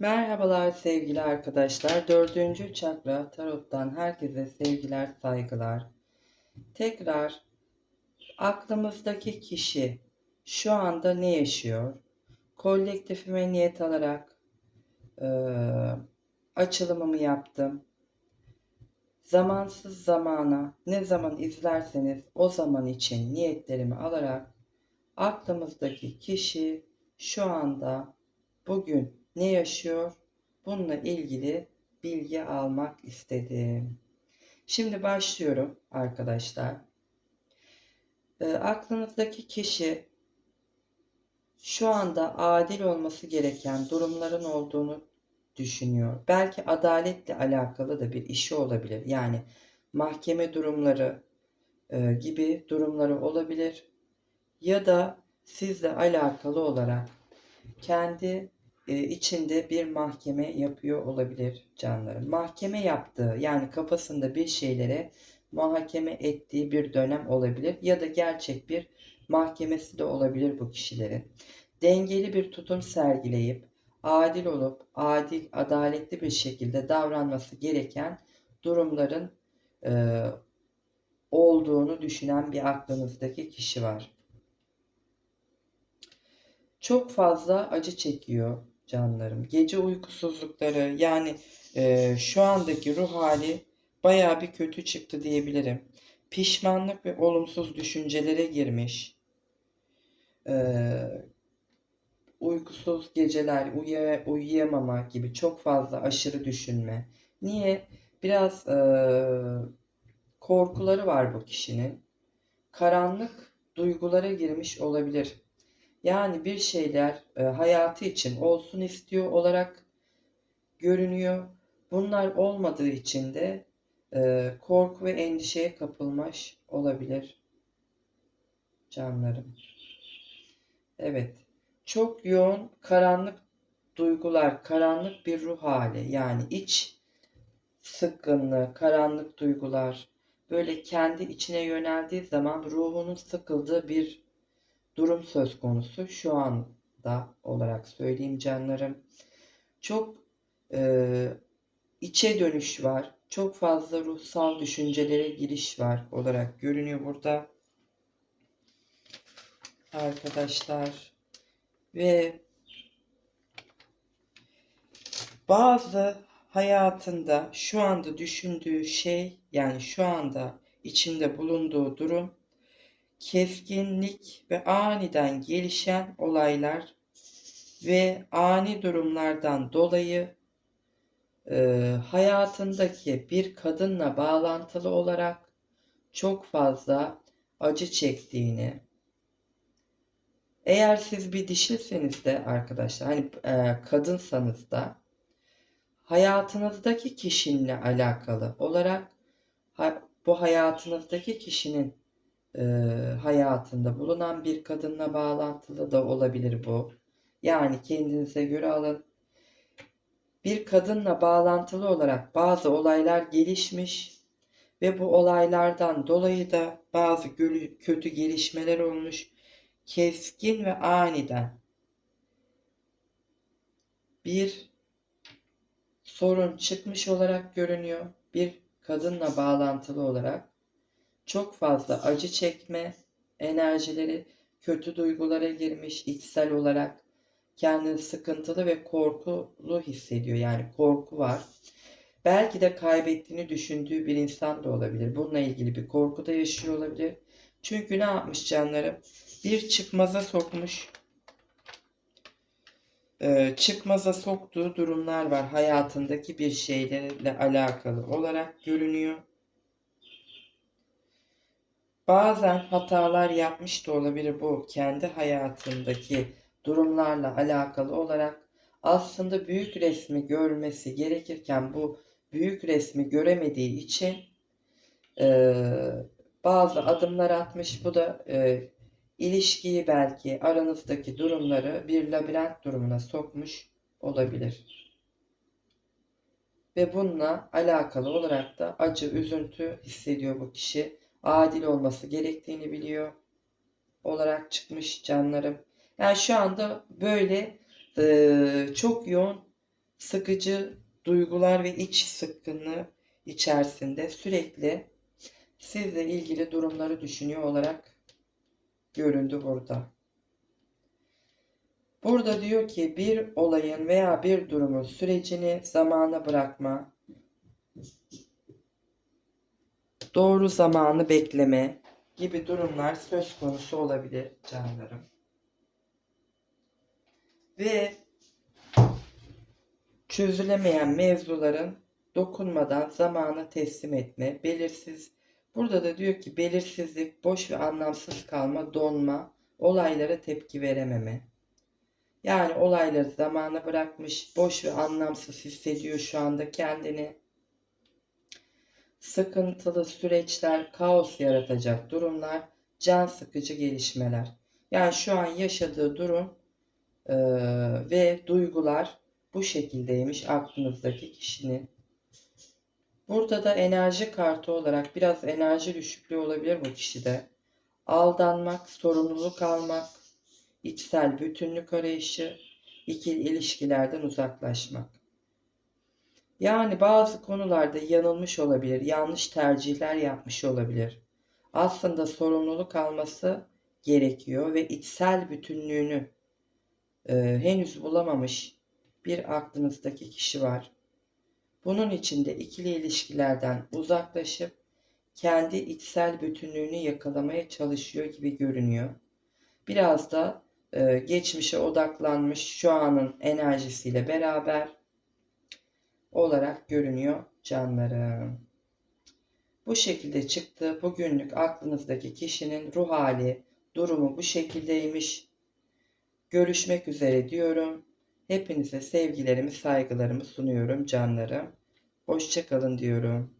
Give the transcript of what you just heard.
Merhabalar sevgili arkadaşlar. Dördüncü çakra tarottan herkese sevgiler, saygılar. Tekrar aklımızdaki kişi şu anda ne yaşıyor? Kolektifime niyet alarak eee, açılımımı yaptım. Zamansız zamana ne zaman izlerseniz o zaman için niyetlerimi alarak aklımızdaki kişi şu anda bugün ne yaşıyor? Bununla ilgili bilgi almak istedim. Şimdi başlıyorum arkadaşlar. E, aklınızdaki kişi şu anda adil olması gereken durumların olduğunu düşünüyor. Belki adaletle alakalı da bir işi olabilir. Yani mahkeme durumları e, gibi durumları olabilir. Ya da sizle alakalı olarak kendi içinde bir mahkeme yapıyor olabilir canlarım. Mahkeme yaptığı yani kafasında bir şeylere muhakeme ettiği bir dönem olabilir ya da gerçek bir mahkemesi de olabilir bu kişilerin. Dengeli bir tutum sergileyip adil olup adil, adaletli bir şekilde davranması gereken durumların e, olduğunu düşünen bir aklınızdaki kişi var. Çok fazla acı çekiyor canlarım. Gece uykusuzlukları yani e, şu andaki ruh hali baya bir kötü çıktı diyebilirim. Pişmanlık ve olumsuz düşüncelere girmiş. E, uykusuz geceler, uyuya, uyuyamama gibi çok fazla aşırı düşünme. Niye? Biraz e, korkuları var bu kişinin. Karanlık duygulara girmiş olabilir. Yani bir şeyler e, hayatı için olsun istiyor olarak görünüyor. Bunlar olmadığı için de e, korku ve endişeye kapılmış olabilir canlarım. Evet. Çok yoğun karanlık duygular, karanlık bir ruh hali. Yani iç sıkkınlığı, karanlık duygular böyle kendi içine yöneldiği zaman ruhunun sıkıldığı bir durum söz konusu şu anda olarak söyleyeyim canlarım. Çok e, içe dönüş var. Çok fazla ruhsal düşüncelere giriş var olarak görünüyor burada. Arkadaşlar ve bazı hayatında şu anda düşündüğü şey yani şu anda içinde bulunduğu durum keskinlik ve aniden gelişen olaylar ve ani durumlardan dolayı e, hayatındaki bir kadınla bağlantılı olarak çok fazla acı çektiğini eğer siz bir dişilseniz de arkadaşlar hani e, kadınsanız da hayatınızdaki kişinle alakalı olarak ha, bu hayatınızdaki kişinin e, hayatında bulunan bir kadınla bağlantılı da olabilir bu. Yani kendinize göre alın. Bir kadınla bağlantılı olarak bazı olaylar gelişmiş ve bu olaylardan dolayı da bazı kötü gelişmeler olmuş. Keskin ve aniden bir sorun çıkmış olarak görünüyor. Bir kadınla bağlantılı olarak çok fazla acı çekme enerjileri kötü duygulara girmiş içsel olarak kendini sıkıntılı ve korkulu hissediyor. Yani korku var. Belki de kaybettiğini düşündüğü bir insan da olabilir. Bununla ilgili bir korku da yaşıyor olabilir. Çünkü ne yapmış canlarım? Bir çıkmaza sokmuş. Ee, çıkmaza soktuğu durumlar var hayatındaki bir şeylerle alakalı olarak görünüyor. Bazen hatalar yapmış da olabilir bu kendi hayatındaki durumlarla alakalı olarak aslında büyük resmi görmesi gerekirken bu büyük resmi göremediği için e, bazı adımlar atmış. Bu da e, ilişkiyi belki aranızdaki durumları bir labirent durumuna sokmuş olabilir. Ve bununla alakalı olarak da acı, üzüntü hissediyor bu kişi adil olması gerektiğini biliyor olarak çıkmış canlarım. Yani şu anda böyle e, çok yoğun sıkıcı duygular ve iç sıkkınlığı içerisinde sürekli sizle ilgili durumları düşünüyor olarak göründü burada. Burada diyor ki bir olayın veya bir durumun sürecini zamana bırakma, doğru zamanı bekleme gibi durumlar söz konusu olabilir canlarım. Ve çözülemeyen mevzuların dokunmadan zamana teslim etme, belirsiz. Burada da diyor ki belirsizlik, boş ve anlamsız kalma, donma, olaylara tepki verememe. Yani olayları zamana bırakmış, boş ve anlamsız hissediyor şu anda kendini. Sıkıntılı süreçler, kaos yaratacak durumlar, can sıkıcı gelişmeler. Yani şu an yaşadığı durum eee, ve duygular bu şekildeymiş aklınızdaki kişinin. Burada da enerji kartı olarak biraz enerji düşüklüğü olabilir bu kişide. Aldanmak, sorumluluk almak, içsel bütünlük arayışı, ikili ilişkilerden uzaklaşmak. Yani bazı konularda yanılmış olabilir, yanlış tercihler yapmış olabilir. Aslında sorumluluk alması gerekiyor ve içsel bütünlüğünü e, henüz bulamamış bir aklınızdaki kişi var. Bunun için de ikili ilişkilerden uzaklaşıp kendi içsel bütünlüğünü yakalamaya çalışıyor gibi görünüyor. Biraz da e, geçmişe odaklanmış şu anın enerjisiyle beraber olarak görünüyor canlarım. Bu şekilde çıktı. Bugünlük aklınızdaki kişinin ruh hali, durumu bu şekildeymiş. Görüşmek üzere diyorum. Hepinize sevgilerimi, saygılarımı sunuyorum canlarım. Hoşçakalın diyorum.